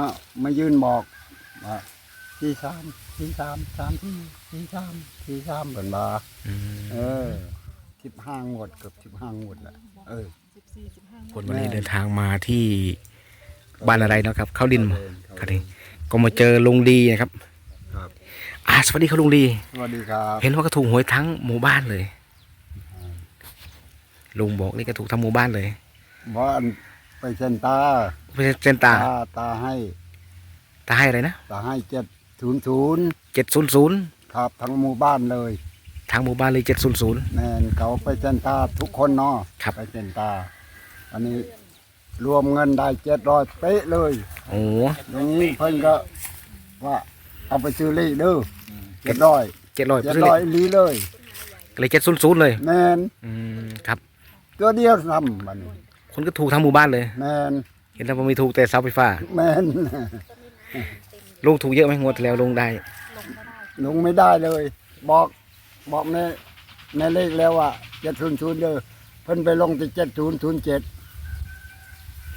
มามายืนบอกว่าที่สามที่สามสามที่ที่สามที่สามเป็นบาอืมเออสิบห้างวดเกือบสิบห้างวดแหละเออคนวันนี้เดินทางมาที่บ้านอะไรเนาะครับเขาดินครับดิก็มาเจอลุงดีนะครับครับอ่าสวัสดีครับลุงดีสวัสดีครับเห็นว่าก็ถูกหวยทั้งหมู่บ้านเลยลุงบอกนี่ก็ถูกทั้งหมู่บ้านเลยว่าอัน ไปเซนตาไม่ใช่เส้นตา ตาตาให้ตาให้อะไรนะตาให้เจ็ดศูนย์ศูนย์เจ็ดศูนย์ศูนย์ครับ ทั้งหมู่บ้านเลยทางหมู่บ้านเลยเจ็ดศูนย์ศูนย์ แมนเขาไปเซนตาทุกคนเนาะครับ ไปเซนตา อันนี้รวมเงินได้เจ็ดร้อยเป๊ะเลยโอ้อย่างนี้เพิ่นก็ว่าเอาไปซื้อเลขเด้อเจ็ดร้อยเจ็ดร้อยเจ็ดร้อยลีเลยเลยเจ็ดศูนย์ศูนย์เลยแมนอืมครับ ตัวเดียวทำบัดนี้ คนก็ถูกทั้งหมู่บ้านเลย แมนเห็นแล้วว่ามีถูกแต่เสาไฟฟ้า แมนลุงถูกเยอะไหมงวดที่แล้วลุงได้ลงไม่ได้เลย บอกบอกในในเลขแล้วว่าเจ็ดศูนย์ศูนย์เด้อเพิ่นไปลงที่เจ็ดศูนย์ศูนย์เจ็ด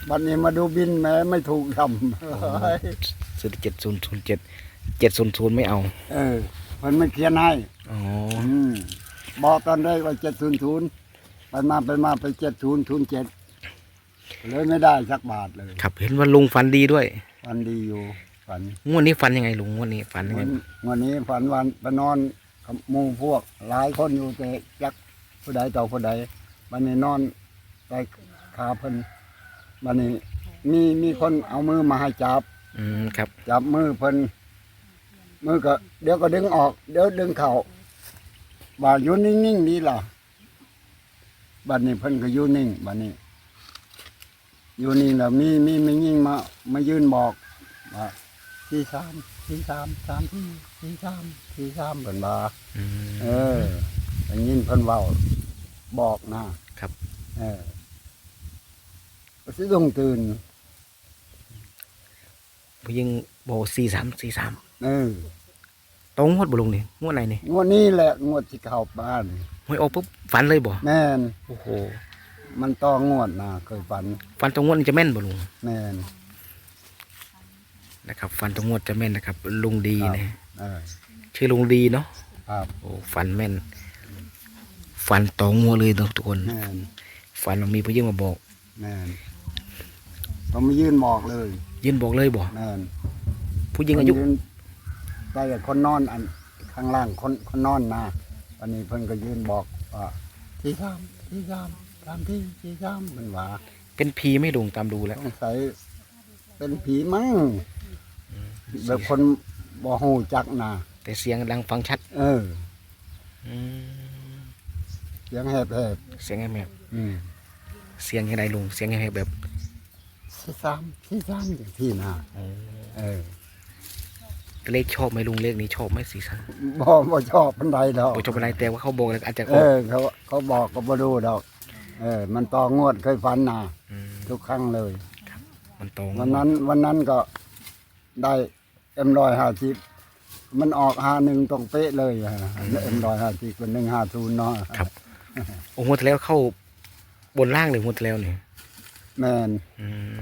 บัดนี้มาดูบินแม้ไม่ถูกทำซื้อเจ็ดศูนย์ศูนย์เจ็ดเจ็ดศูนย์ศูนย์ไม่เอา เออเพิ่นไม่เขียนให้อ๋ออืมบอกตอนแรกว่าเจ็ดศูนย์ศูนย์ไปมาไปมาไปเจ็ดศูนย์ศูนย์เจ็ด เลยไม่ได้สักบาทเลยครับเห็นว่าลุงฝันดีด้วยฝันดีอยู่ฝันงวดนี้ฝันยังไงลุงงวดนี้ฝันยังไงวันวันนี้ฝันวันไปนอนกับหมู่พวกหลายคนอยู่แต่จักผู้ใดต่อผู้ใดวันนี้นอนไปขาเพิ่นวันนี้ มีมีคนเอามือมาให้จับ อืมครับ จับมือเพิ่นมือก็เดี๋ยวก็ดึงออก เดี๋ยวดึงเข่าบ่าอยู่นิ่งๆดีล่ะบัดนี้เพิ่นก็อยู่นิ่งบัดนี้ อยู่นิ่งแล้วมีมีไม่ยิ่งมามายืนบอกว่าที่สามที่สามสามที่ที่สามที่สามเพิ่นว่าอืมเออได้ยินเพิ่นเว้าบอกนะครับ เออก็สิต้องตื่นผู้ยิงบอกสี่สามสี่สามเออตรงงวดบ่ลุงนี่งวดไหนนี่งวดนี้แหละงวดที่เข้าบ้านหวยออกปุ๊บฝันเลยบ่แม่นโอ้โห มันต้องงวดนะเคยฝันฝันตรงงวดนี่จะแม่นบ่ลุงแม่นนะครับฝันตรงงวดจะแม่นนะครับ ลุงดีครับนะเออชื่อลุงดีเนาะครับโอ้ฝันแม่นฝันตรงงวดเลยเนาะทุกคน แม่นฝันว่ามีผู้ยิงมาบอก แม่นผมมายืนบอกเลยยืนบอกเลยบ่แม่นผู้ยิงอายุเพิ่นนไปกับคนนอนอันข้างล่างคนคนนอนนะวันนี้เพิ่นก็ยืนบอกว่าที่สามที่สาม สามที่ที่สามมันว่าเป็นผีไหม่ลุงตามดูแล้ว สงสัยเป็นผีมั้งแบบคนบ่ฮู้จักนะแต่เสียงดังฟังชัดเออ อืมเสียงแหบเสียงแหบๆอืมเสียงยังไงลุงเสียงยังไงแบบที่สามที่สามอย่างที่นะโอ้เออเลขชอบไหมลุงเลขนี้ชอบไหมสี่สามบ่บ่ชอบปันใดดอก โอ้ชอบอะไรแต่ว่าเขาบอกเลยอาจจะเออเขาเขาบอกก็บ่ดูดอก เออ มันต่องวดเคยฝันนะมทุกครั้งเลย มันตรงวันนั้นวันนั้นก็ได้เอ็มร้อยห้าสิบมันออกห้าหนึ่งตรงเป๊ะเลยเอ็มร้อยห้าสิบเป็นหนึ่งห้าศูนย์เนาะครับโอ้งวดที่แล้วเข้าบนล่างเลยงวดที่แล้วนี่แมน อืม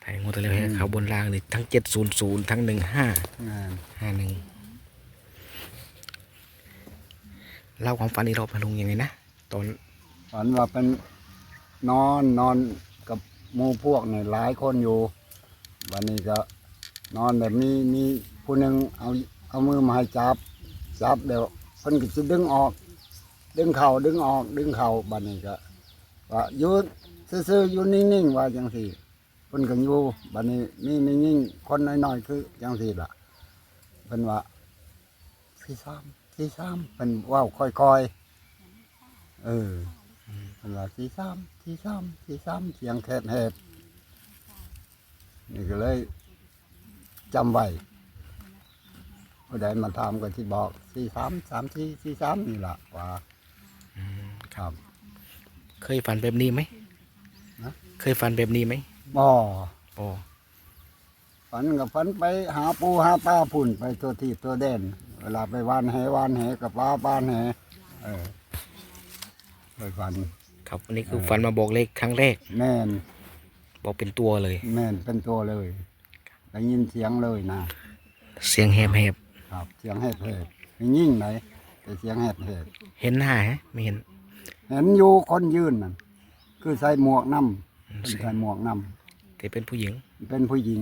ไทยงวดที่แล้วให้เขาบนล่างเลยทั้งเจ็ดศูนย์ศูนย์ทั้งหนึ่งห้า แมนห้าหนึ่งเล่าความฝันอีกรอบมาลุงยังไงนะตอน ฝันว่าเป็นนอนนอนกับหมู่พวกเนี่ยหลายคนอยู่วันนี้ก็นอนแบบนี้มีผู้หนึ่งเอาเอามือมาให้จับจับเดี๋ยวเพิ่นก็จะดึงออก ดึงเข่าดึงออก ดึงเข่าบัดนี้ก็ว่าอยู่ซื่อๆอยู่นิ่งๆว่าจังสี่เพิ่นก็อยู่บัดนี้มีมียิ่งคนน้อยๆคือจังสี่ล่ะเพิ่นว่าที่สามที่สามเพิ่นว้าค่อยๆเออ เพิ่นว่าที่สามที่สามที่สามเสียงแคบแหบนี่ก็เลยจำไว้ผู้ใดมาถามก็ที่บอกสี่สามสามที่สี่สามนี่ล่ะว่าครับ เคยฝันแบบนี้ไหมนะ เคยฝันแบบนี้ไหมบ่อ๋อฝันกับฝันไปหาปูหาปลาพุ่นไปตัวที่ตัวแดนเวลาไปวานแหวานแหกับปลาปานแหเออไปฝัน ครับอันนี้คือฝันมาบอกเลขครั้งแรก แม่นบอกเป็นตัวเลย แม่นเป็นตัวเลยได้ยินเสียงเลยนะเสียงแหบแหบครับเสียงแหบแหบไม่ยิ่งไหนแต่เสียงแหบแหบๆเห็นหน้าฮะไม่เห็น เห็นอยู่คนยืนนั่นคือใส่หมวกน้ำเป็นใส่หมวกน้แต่เป็นผู้หญิงำเป็นผู้หญิง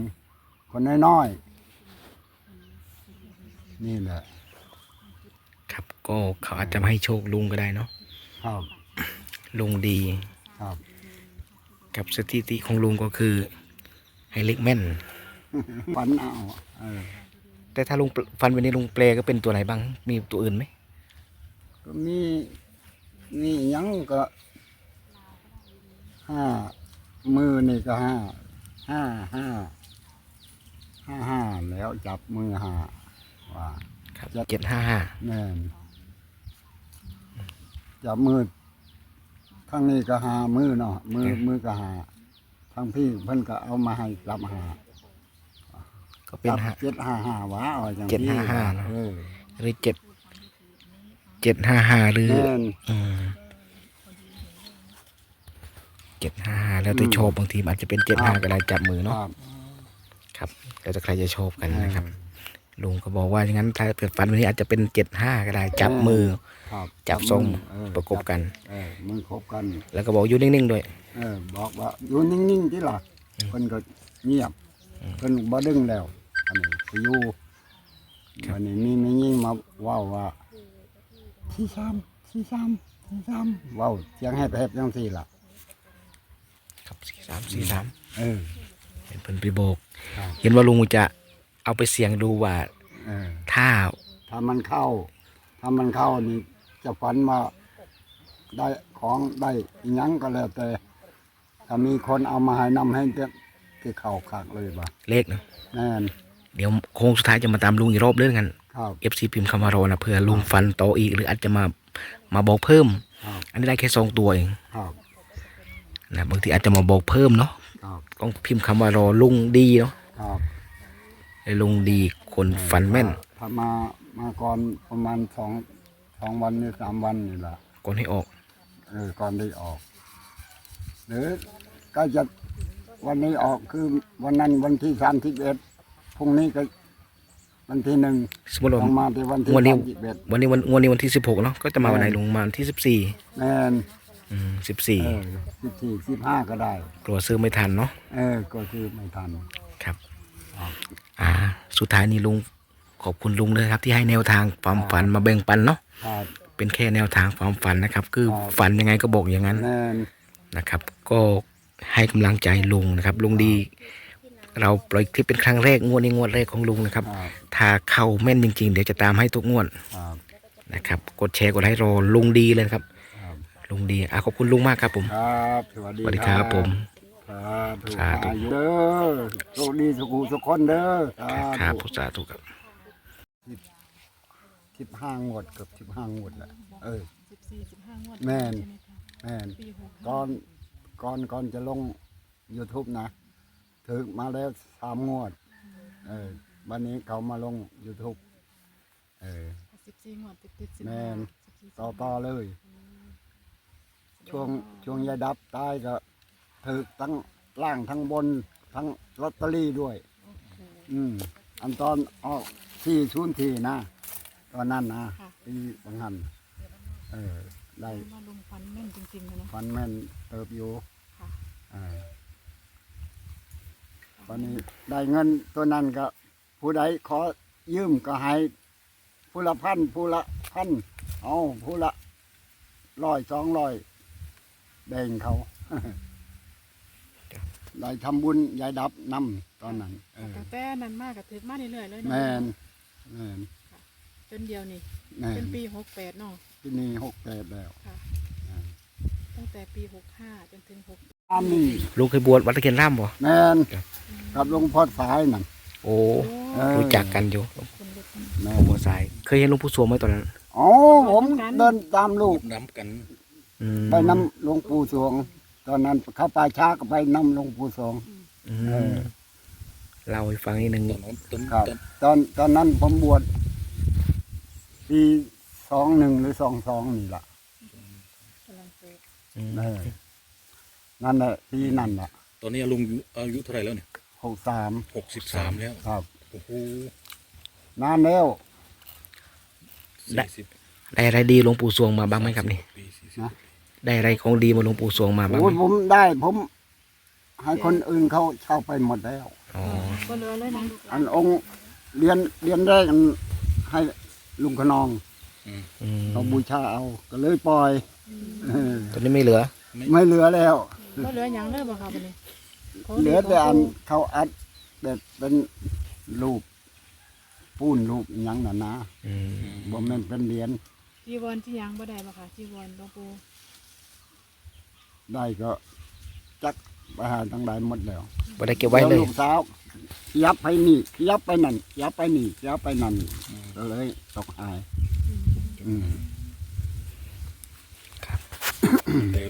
คนน้อยๆนี่แหละ ครับก็เขาอาจจะมาให้โชคลุงก็ได้เนาะครับ ลุงดีครับกับสถิติของลุงก็คือให้เล็กแม่น ฝันเอาเออแต่ถ้าลุงฟันวันนี้ลุงเปลก็เป็นตัวไหนบ้าง มีตัวอื่นไหมก็มีมีหยังก็ห้ามือนี่ก็ห้าห้าห้าห้าห้าแล้วจับมือห้าว่าครับจะเจ็ดห้าห้าแม่นจับมือ ทั้งนี้ก็หามือเนาะมือมือก็หาทั้งพี่เพิ่นก็เอามาให้กลับหาก็เป็นจับห้าเจ็ดห้าห้าว้าเอาจังเจ็ดห้าห้าเนาะเนอะเออหรือเจ็ดเจ็ดห้าห้าหรือแม่นอืมเจ็ดห้าห้าแล้วแต่อืมชอบบางทีมันอาจจะเป็นเจ็ดห้าก็ได้จับมือคเนาะรับครับแล้วแต่ใครจะชอบกันนะครับลุงก็บอกว่าอย่างนั้นถ้าเกิดฟันวันนี้อาจจะเป็นเจ็ดห้าก็ได้จับมือ ครับจับทรงเออประกบกัน เออมือคบกันแล้วก็บอกอยู่นิ่งๆด้วย เออบอกว่าอยู่นิ่งๆที่ล่ะเพิ่นก็เงียบเพิ่นบ่ดึงแล้วอันนี้สิอยู่วันนี้มีแม่ยิ่งมาเว้าว่าที่ซ้ำที่ซ้ำที่ซ้ำเว้าเสียงแหบๆจังซี่ล่ะ ครับสี่สามสี่สามเออเห็นเพิ่นไปโบก ครับ เห็นว่าลุงจะเอาไปเสี่ยงดูว่าเออ ถ้าถ้ามันเข้า ถ้ามันเข้านี่ จะฝันว่าได้ของได้อิหยังก็แล้วแต่ถ้ามีคนเอามาให้นำให้เต็มที่เข้าคักเลยบ่เลขนะแน่น เดี๋ยวโค้งสุดท้ายจะมาตามลุงอีกรอบเรื่องกันครับเอฟซีพิมพ์คำว่ารอนะเพื่อลุงฟันโตอีกหรืออาจจะมามาบอกเพิ่ม ครับอันนี้ได้แค่สองตัวเองครับ นะบางทีอาจจะมาบอกเพิ่มเนาะครับต้องพิมพ์คำว่ารอลุงดีเนาะครับลุงดีคนฟันแม่น ถ้ามามาก่อนประมาณสองส องวันหรือสามวันนี่แหละก่อนให้ออกเออก่อนได้ออก หรือก็จะวันนี้ออกคือวันนั้นวันที่สามสิบเอ็ดพรุ่งนี้ก็วันที่หนึ่งสมมติต้ว่าองมาที่วันที่วันนี้สามสิบเอ็ดวันนี้วันวันนี้วันที่สิบหกเนาะก็จะมาวันไหนลุงมาวันที่สิบสี่แม่นสิบสี่เออสิบสี่สิบห้าก็ได้กลัวซื้อไม่ทันเนาะเออ ก็คือไม่ทันครับครับ อ่า สุดท้ายนี้ลุงขอบคุณลุงเลยครับที่ให้แนวทางความฝันมาแบ่งปันเนาะ ครับเป็นแค่แนวทางความฝันนะครับ คือครับฝันยังไงก็บอกอย่างนั้นแน่นนะครับ ก็ให้กำลังใจลุงนะครับ ลุงดี เราปล่อยคลิปเป็นครั้งแรกงวดนี้งวดแรกของลุงนะครับ ครับถ้าเข้าแม่นจริงๆ เดี๋ยวจะตามให้ทุกงวดครับนะครับ กดแชร์กดไลค์รอลุงดีเลยนะครับ ครับลุงดีอะขอบคุณลุงมากครับผมครับสวัสสดีวัสดีครับผม ครับถูกสาธุ อายุเด้อโชคดีสุขุสุขคนเด้อ ครับธุสาธุครับ สิบห้างวดเกือบสิบห้างวดแหละเออ สิบสี่สิบห้างวดแม่น ใช่ไหมคะแม่นปีหกก่อนก่อนก่อนจะลง YouTube นะถึกมาแล้วสามงวด เออวันนี้เขามาลง YouTube เออ สิบสี่งวดติดติดสิบแม่ห้านสิบสี่ต่อต่อเลย ช่วงช่วงยายดับตายก็ถึกทั้งล่างทั้งบน ทั้งลอตเตอรี่ด้วย อืมอันตอนออกที่ชุนทีนะ ตอนนั้นนะปีบางหันเออได้มาลงฟันแม่นจริงๆเลยนะ ฟันแม่นเติบอยู่ค่ะ เออวันนี้ได้เงินตัวนั้นก็ ผู้ใดขอยืมก็ให้ผู้ละพันผู้ละพันเอาผู้ละร้อยสองร้อยแบ่งเขา ได้ทำบุญยายดับนำตอนนั้นเออแต่แต่นั้นมากกับถือมาเรื่อยๆเลยเนาะแม่นแม่น จนเดียวนี่แม่เป็นนปีหกแปดเนาะที่นี่หกแปดแล้วค่ะ ตั้งแต่ปีหกห้าจนถึงหกอันนี้ลุงเคยบวชวัดตะเคียนร่ำบ่แม่นครับกับหลวงพ่อสายนั่นโอ้เออรู้จักกันอยู่คนลุกแม่หลวงพ่อสาย เคยเห็นหลวงปู่สวงไหมตอนนั้น อ๋อผมเดินตามลูก น้ำกัน อืมไปนำหลวงปู่สวง ตอนนั้นเข้าป่าช้าก็ไปนำหลวงปู่สวง อืเอมอเล่าให้ฟังนิดนึงตอนนั้นต้นครับต้นตอนตอนนั้นผมบวช ปีสองหนึ่งหรือสองสองนี่แหละกำลังเกิดอืมเออนั่นแหละปีนั่นแหละตอนนี้ลุงอายุเท่าไหร่แล้วเนี่ยหกสามหกสิบสามแล้วครับโอ้โหนานแล้วสี่สิบได้อะไรดีหลวงปู่สวงมาบ้างไหมครับนี่ปีสี่สิบนะได้อะไรของดีมาหลวงปู่สวงมาบ้างไหโอ้ยมผมได้ผมให้คนอื่นเขาเช่าไปหมดแล้วอ๋อก็เหลือเลยนะอันองค์เรียนเรียนแรกอันให้ ลุงขนองอืมอืมเขาบูชาเอาก็เลยปล่อยเออตอนนี้ไม่เหลือ ไม่เหลือแล้ว ก็เหลืออย่างเลยบ่ครับวันนี้ของเหดีลือแต่อันของเขาอัดแบบเป็นรูปปูนรูปอหยังน่ะนะอืมบ่แม่นเป็นเหรียญจีวรที่ยังบ่ได้บ่ค่ะจีวรหลวงปู่ได้ก็ จักไปหาทางใดหมดแล้วบ่ได้เก็บไว้เลยดี๋วลูกสาว ยับไปนี่ยับไปนั่นยับไปนี่ยับไปนั่นก็เลยตกอาย อืมแต่